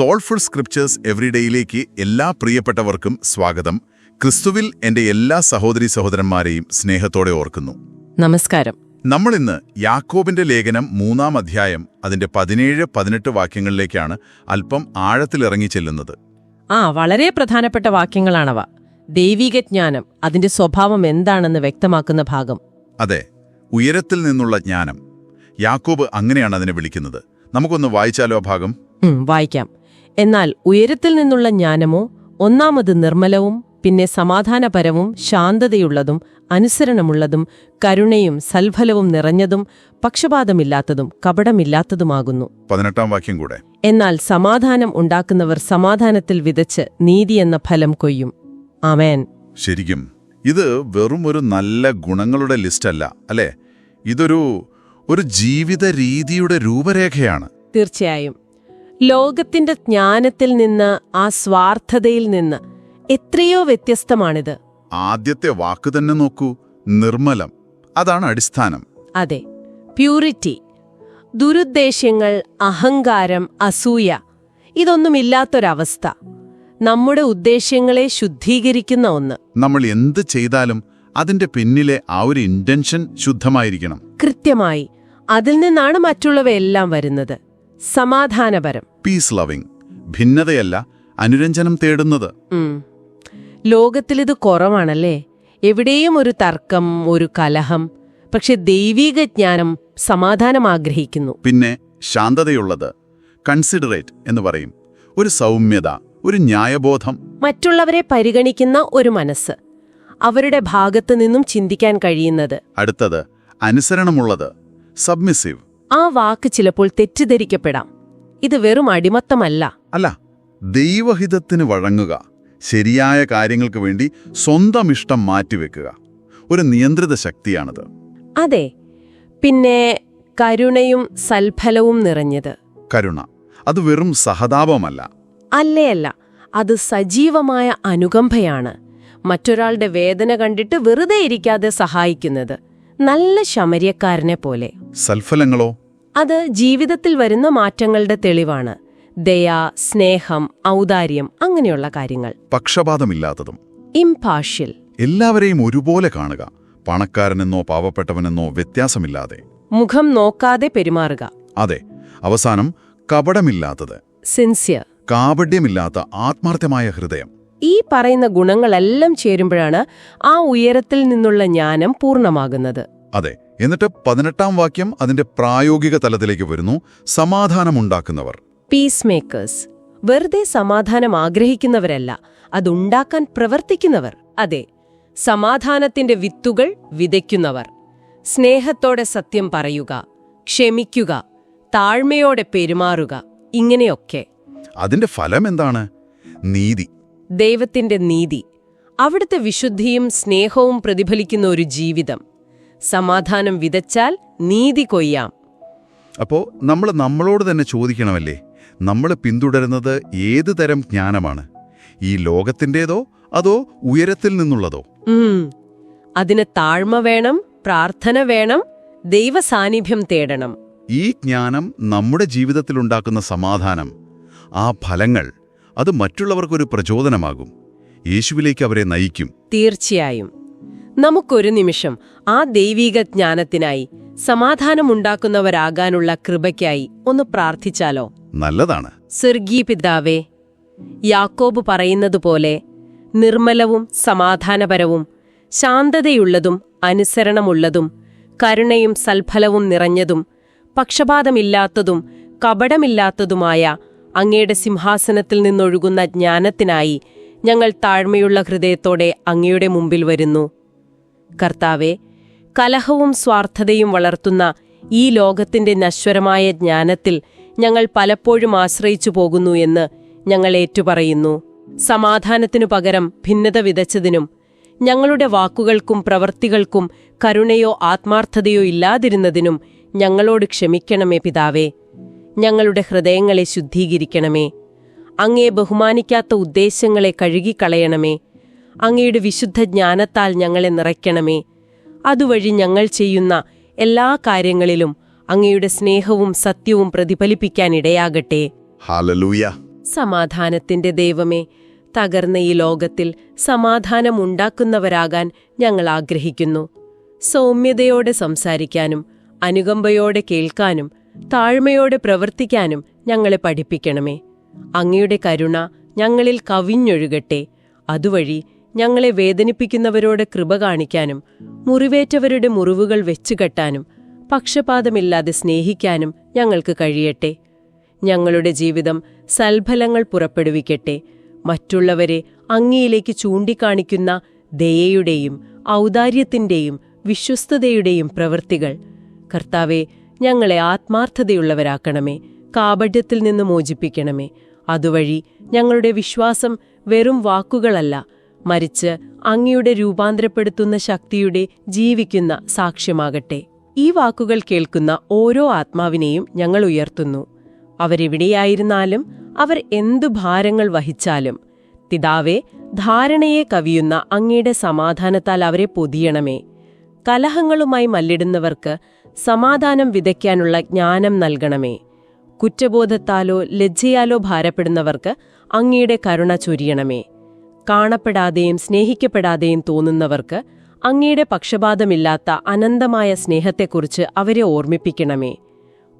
Soulful scriptures എവറിഡേയിലേക്ക് എല്ലാ പ്രിയപ്പെട്ടവർക്കും സ്വാഗതം. ക്രിസ്തുവിൽ എന്റെ എല്ലാ സഹോദരി സഹോദരന്മാരെയും സ്നേഹത്തോടെ ഓർക്കുന്നു. നമസ്കാരം. നമ്മളിന്ന് യാക്കോബിന്റെ ലേഖനം മൂന്നാം അധ്യായം അതിന്റെ പതിനേഴ് പതിനെട്ട് വാക്യങ്ങളിലേക്കാണ് അല്പം ആഴത്തിലിറങ്ങി ചെല്ലുന്നത്. ആ വളരെ പ്രധാനപ്പെട്ട വാക്യങ്ങളാണവ. ദൈവിക ജ്ഞാനം അതിന്റെ സ്വഭാവം എന്താണെന്ന് വ്യക്തമാക്കുന്ന ഭാഗം. അതെ ഉയരത്തിൽ നിന്നുള്ള ജ്ഞാനം. യാക്കോബ് അങ്ങനെയാണ് അതിനെ വിളിക്കുന്നത്. നമുക്കൊന്ന് വായിച്ചാലോ ആ ഭാഗം? വായിക്കാം. എന്നാൽ ഉയരത്തിൽ നിന്നുള്ള ജ്ഞാനമോ ഒന്നാമത് നിർമ്മലവും പിന്നെ സമാധാനപരവും ശാന്തതയുള്ളതും അനുസരണമുള്ളതും കരുണയും സൽഫലവും നിറഞ്ഞതും പക്ഷപാതമില്ലാത്തതും കപടമില്ലാത്തതുമാകുന്നു. പതിനെട്ടാം വാക്യം കൂടെ. എന്നാൽ സമാധാനം ഉണ്ടാക്കുന്നവർ സമാധാനത്തിൽ വിതച്ച് നീതി എന്ന ഫലം കൊയ്യും. ആമേൻ. ശരിക്കും ഇത് വെറും ഒരു നല്ല ഗുണങ്ങളുടെ ലിസ്റ്റല്ല അല്ലേ? ഇതൊരു ഒരു ജീവിത രീതിയുടെ രൂപരേഖയാണ്. തീർച്ചയായും. ലോകത്തിന്റെ ജ്ഞാനത്തിൽ നിന്ന് ആ സ്വാർത്ഥതയിൽ നിന്ന് എത്രയോ വ്യത്യസ്തമാണിത്. ആദ്യത്തെ വാക്ക് തന്നെ നോക്കൂ നിർമ്മലം. അതാണ് അടിസ്ഥാനം. അതെ പ്യൂരിറ്റി. ദുരുദ്ദേശ്യങ്ങൾ അഹങ്കാരം അസൂയ ഇതൊന്നുമില്ലാത്തൊരവസ്ഥ. നമ്മുടെ ഉദ്ദേശ്യങ്ങളെ ശുദ്ധീകരിക്കുന്ന ഒന്ന്. നമ്മൾ എന്ത് ചെയ്താലും അതിന്റെ പിന്നിലെ ആ ഒരു ഇന്റൻഷൻ ശുദ്ധമായിരിക്കണം. കൃത്യമായി അതിൽ നിന്നാണ് മറ്റുള്ളവയെല്ലാം വരുന്നത്. സമാധാനപരം. പീസ് ലവിംഗ് ഭിന്നതയല്ല അനുരഞ്ജനം തേടുന്നത്. ലോകത്തിലിത് കുറവാണല്ലേ? എവിടെയും ഒരു തർക്കം ഒരു കലഹം പക്ഷെ ദൈവീക ജ്ഞാനം സമാധാനം ആഗ്രഹിക്കുന്നു. പിന്നെ ശാന്തതയുള്ളത്. കൺസിഡറേറ്റ് എന്ന് പറയും. ഒരു സൗമ്യത ഒരു ന്യായബോധം. മറ്റുള്ളവരെ പരിഗണിക്കുന്ന ഒരു മനസ്സ്. അവരുടെ ഭാഗത്തു നിന്നും ചിന്തിക്കാൻ കഴിയുന്നത്. അടുത്തത് അനുസരണമുള്ളത്. സബ്മിസീവ് ആ വാക്ക് ചിലപ്പോൾ തെറ്റിദ്ധരിക്കപ്പെടാം. ഇത് വെറും അടിമത്തമല്ല. അല്ല ദൈവഹിതത്തിന് വഴങ്ങുക ശരിയായ കാര്യങ്ങൾക്ക് വേണ്ടി സ്വന്തം ഇഷ്ടം മാറ്റിവെക്കുക ഒരു നിയന്ത്രിത ശക്തിയാണത്. അതെ പിന്നെ കരുണയും സൽഫലവും നിറഞ്ഞത്. കരുണ അത് വെറും സഹതാപമല്ല. അല്ലേ അല്ല അത് സജീവമായ അനുകമ്പയാണ്. മറ്റൊരാളുടെ വേദന കണ്ടിട്ട് വെറുതെ ഇരിക്കാതെ സഹായിക്കുന്നത് നല്ല ശമര്യക്കാരനെ പോലെ. സൽഫലങ്ങളോ? അത് ജീവിതത്തിൽ വരുന്ന മാറ്റങ്ങളുടെ തെളിവാണ്. ദയ സ്നേഹം ഔദാര്യം അങ്ങനെയുള്ള കാര്യങ്ങൾ. പക്ഷപാതമില്ലാത്തതും. ഇംപാർഷ്യൽ എല്ലാവരെയും ഒരുപോലെ കാണുക. പണക്കാരനെന്നോ പാവപ്പെട്ടവനെന്നോ വ്യത്യാസമില്ലാതെ. മുഖം നോക്കാതെ പെരുമാറുക. അതെ അവസാനം കപടമില്ലാത്തത്. സിൻസിയർ കാപഡ്യമില്ലാത്ത ആത്മാർത്ഥമായ ഹൃദയം. ഈ പറയുന്ന ഗുണങ്ങളെല്ലാം ചേരുമ്പോഴാണ് ആ ഉയരത്തിൽ നിന്നുള്ള ജ്ഞാനം പൂർണമാകുന്നത്. അതെ എന്നിട്ട് പതിനെട്ടാം വാക്യം അതിന്റെ പ്രായോഗിക തലത്തിലേക്ക് വരുന്നു. സമാധാനമുണ്ടാക്കുന്നവർ. പീസ് മേക്കേഴ്സ് വെറുതെ സമാധാനം ആഗ്രഹിക്കുന്നവരല്ല അതുണ്ടാക്കാൻ പ്രവർത്തിക്കുന്നവർ. അതെ സമാധാനത്തിന്റെ വിത്തുകൾ വിതയ്ക്കുന്നവർ. സ്നേഹത്തോടെ സത്യം പറയുക ക്ഷമിക്കുക താഴ്മയോടെ പെരുമാറുക ഇങ്ങനെയൊക്കെ. അതിന്റെ ഫലം എന്താണ്? നീതി. ദൈവത്തിന്റെ നീതി. അവിടുത്തെ വിശുദ്ധിയും സ്നേഹവും പ്രതിഫലിക്കുന്ന ഒരു ജീവിതം. സമാധാനം വിതച്ചാൽ നീതി കൊയ്യാം. അപ്പോ നമ്മൾ നമ്മളോട് തന്നെ ചോദിക്കണമല്ലേ? നമ്മൾ പിന്തുടരുന്നത് ഏത് തരം ജ്ഞാനമാണ്? ഈ ലോകത്തിന്റെതോ അതോ ഉയരത്തിൽ നിന്നുള്ളതോ. അതിന് താഴ്മ വേണം പ്രാർത്ഥന വേണം ദൈവസാന്നിധ്യം തേടണം. ഈ ജ്ഞാനം നമ്മുടെ ജീവിതത്തിലുണ്ടാക്കുന്ന സമാധാനം ആ ഫലങ്ങൾ അത് മറ്റുള്ളവർക്കൊരു പ്രചോദനമാകും. യേശുവിലേക്ക് അവരെ നയിക്കും. തീർച്ചയായും. നമുക്കൊരു നിമിഷം ആ ദൈവീക ജ്ഞാനത്തിനായി സമാധാനമുണ്ടാക്കുന്നവരാകാനുള്ള കൃപയ്ക്കായി ഒന്ന് പ്രാർത്ഥിച്ചാലോ? നല്ലതാണ്. സ്വർഗീ പിതാവേ യാക്കോബ് പറയുന്നതുപോലെ നിർമ്മലവും സമാധാനപരവും ശാന്തതയുള്ളതും അനുസരണമുള്ളതും കരുണയും സൽഫലവും നിറഞ്ഞതും പക്ഷപാതമില്ലാത്തതും കപടമില്ലാത്തതുമായ അങ്ങയുടെ സിംഹാസനത്തിൽ നിന്നൊഴുകുന്ന ജ്ഞാനത്തിനായി ഞങ്ങൾ താഴ്മയുള്ള ഹൃദയത്തോടെ അങ്ങയുടെ മുമ്പിൽ വരുന്നു. കർത്താവെ കലഹവും സ്വാർത്ഥതയും വളർത്തുന്ന ഈ ലോകത്തിന്റെ നശ്വരമായ ജ്ഞാനത്തിൽ ഞങ്ങൾ പലപ്പോഴും ആശ്രയിച്ചു പോകുന്നു എന്ന് ഞങ്ങൾ ഏറ്റുപറയുന്നു. സമാധാനത്തിനു പകരം ഭിന്നത വിതച്ചതിനും ഞങ്ങളുടെ വാക്കുകൾക്കും പ്രവൃത്തികൾക്കും കരുണയോ ആത്മാർത്ഥതയോ ഇല്ലാതിരുന്നതിനും ഞങ്ങളോട് ക്ഷമിക്കണമേ പിതാവേ. ഞങ്ങളുടെ ഹൃദയങ്ങളെ ശുദ്ധീകരിക്കണമേ. അങ്ങേ ബഹുമാനിക്കാത്ത ഉദ്ദേശങ്ങളെ കഴുകിക്കളയണമേ. അങ്ങയുടെ വിശുദ്ധ ജ്ഞാനത്താൽ ഞങ്ങളെ നിറയ്ക്കണമേ. അതുവഴി ഞങ്ങൾ ചെയ്യുന്ന എല്ലാ കാര്യങ്ങളിലും അങ്ങയുടെ സ്നേഹവും സത്യവും പ്രതിഫലിപ്പിക്കാനിടയാകട്ടെ ഹാലലൂയ സമാധാനത്തിന്റെ ദൈവമേ തകർന്ന ഈ ലോകത്തിൽ സമാധാനമുണ്ടാക്കുന്നവരാകാൻ ഞങ്ങൾ ആഗ്രഹിക്കുന്നു. സൗമ്യതയോടെ സംസാരിക്കാനും അനുകമ്പയോടെ കേൾക്കാനും താഴ്മയോടെ പ്രവർത്തിക്കാനും ഞങ്ങളെ പഠിപ്പിക്കണമേ. അങ്ങയുടെ കരുണ ഞങ്ങളിൽ കവിഞ്ഞൊഴുകട്ടെ. അതുവഴി ഞങ്ങളെ വേദനിപ്പിക്കുന്നവരോട് കൃപ കാണിക്കാനും മുറിവേറ്റവരുടെ മുറിവുകൾ വെച്ചുകെട്ടാനും പക്ഷപാതമില്ലാതെ സ്നേഹിക്കാനും ഞങ്ങൾക്ക് കഴിയട്ടെ. ഞങ്ങളുടെ ജീവിതം സൽഫലങ്ങൾ പുറപ്പെടുവിക്കട്ടെ. മറ്റുള്ളവരെ അങ്ങയിലേക്ക് ചൂണ്ടിക്കാണിക്കുന്ന ദയയുടെയും ഔദാര്യത്തിന്റെയും വിശ്വസ്തതയുടെയും പ്രവൃത്തികൾ. കർത്താവെ ഞങ്ങളെ ആത്മാർത്ഥതയുള്ളവരാക്കണമേ. കാപഢ്യത്തിൽ നിന്ന് മോചിപ്പിക്കണമേ. അതുവഴി ഞങ്ങളുടെ വിശ്വാസം വെറും വാക്കുകളല്ല മറിച്ച് അങ്ങയുടെ രൂപാന്തരപ്പെടുത്തുന്ന ശക്തിയുടെ ജീവിക്കുന്ന സാക്ഷ്യമാകട്ടെ. ഈ വാക്കുകൾ കേൾക്കുന്ന ഓരോ ആത്മാവിനെയും ഞങ്ങൾ ഉയർത്തുന്നു. അവരെവിടെയായിരുന്നാലും അവർ എന്തു ഭാരങ്ങൾ വഹിച്ചാലും. പിതാവെ ധാരണയെ കവിയുന്ന അങ്ങയുടെ സമാധാനത്താൽ അവരെ പൊതിയണമേ. കലഹങ്ങളുമായി മല്ലിടുന്നവർക്ക് സമാധാനം വിതയ്ക്കാനുള്ള ജ്ഞാനം നൽകണമേ. കുറ്റബോധത്താലോ ലജ്ജയാലോ ഭാരപ്പെടുന്നവർക്ക് അങ്ങയുടെ കരുണ ചൊരിയണമേ. കാണപ്പെടാതെയും സ്നേഹിക്കപ്പെടാതെയും തോന്നുന്നവർക്ക് അങ്ങയുടെ പക്ഷപാതമില്ലാത്ത അനന്തമായ സ്നേഹത്തെക്കുറിച്ച് അവരെ ഓർമ്മിപ്പിക്കണമേ.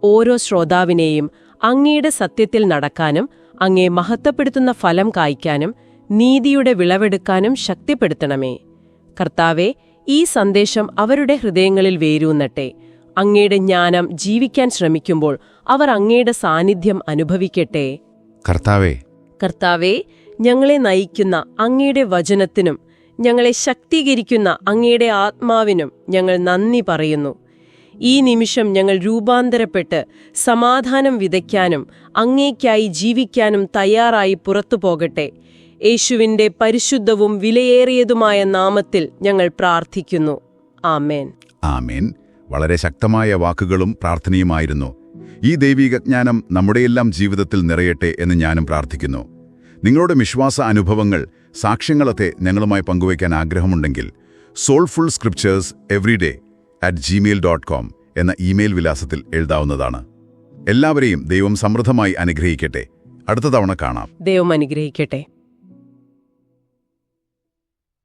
ഓരോ ശ്രോതാവിനെയും അങ്ങയുടെ സത്യത്തിൽ നടക്കാനും അങ്ങേ മഹത്വപ്പെടുത്തുന്ന ഫലം കായ്ക്കാനും നീതിയുടെ വിളവെടുക്കാനും ശക്തിപ്പെടുത്തണമേ. കർത്താവെ ഈ സന്ദേശം അവരുടെ ഹൃദയങ്ങളിൽ വേരൂന്നട്ടെ. അങ്ങയുടെ ജ്ഞാനം ജീവിക്കാൻ ശ്രമിക്കുമ്പോൾ അവർ അങ്ങയുടെ സാന്നിധ്യം അനുഭവിക്കട്ടെ. കർത്താവേ കർത്താവെ ഞങ്ങളെ നയിക്കുന്ന അങ്ങയുടെ വചനത്തിനും ഞങ്ങളെ ശക്തീകരിക്കുന്ന അങ്ങയുടെ ആത്മാവിനും ഞങ്ങൾ നന്ദി പറയുന്നു. ഈ നിമിഷം ഞങ്ങൾ രൂപാന്തരപ്പെട്ട് സമാധാനം വിതയ്ക്കാനും അങ്ങേക്കായി ജീവിക്കാനും തയ്യാറായി പുറത്തു പോകട്ടെ. യേശുവിന്റെ പരിശുദ്ധവും വിലയേറിയതുമായ നാമത്തിൽ ഞങ്ങൾ പ്രാർത്ഥിക്കുന്നു. ആമേൻ. ആമേൻ. വളരെ ശക്തമായ വാക്കുകളും പ്രാർത്ഥനയുമായിരുന്നു. ഈ ദൈവിക ജ്ഞാനം നമ്മുടെയെല്ലാം ജീവിതത്തിൽ നിറയട്ടെ എന്ന് ഞാനും പ്രാർത്ഥിക്കുന്നു. നിങ്ങളുടെ വിശ്വാസ അനുഭവങ്ങൾ സാക്ഷ്യങ്ങളൊക്കെ ഞങ്ങളുമായി പങ്കുവയ്ക്കാൻ ആഗ്രഹമുണ്ടെങ്കിൽ soulful scriptures everyday at Gmail dot com എന്ന ഇമെയിൽ വിലാസത്തിൽ എഴുതാവുന്നതാണ്. എല്ലാവരെയും ദൈവം സമൃദ്ധമായി അനുഗ്രഹിക്കട്ടെ. അടുത്ത തവണ കാണാം. ദൈവം അനുഗ്രഹിക്കട്ടെ.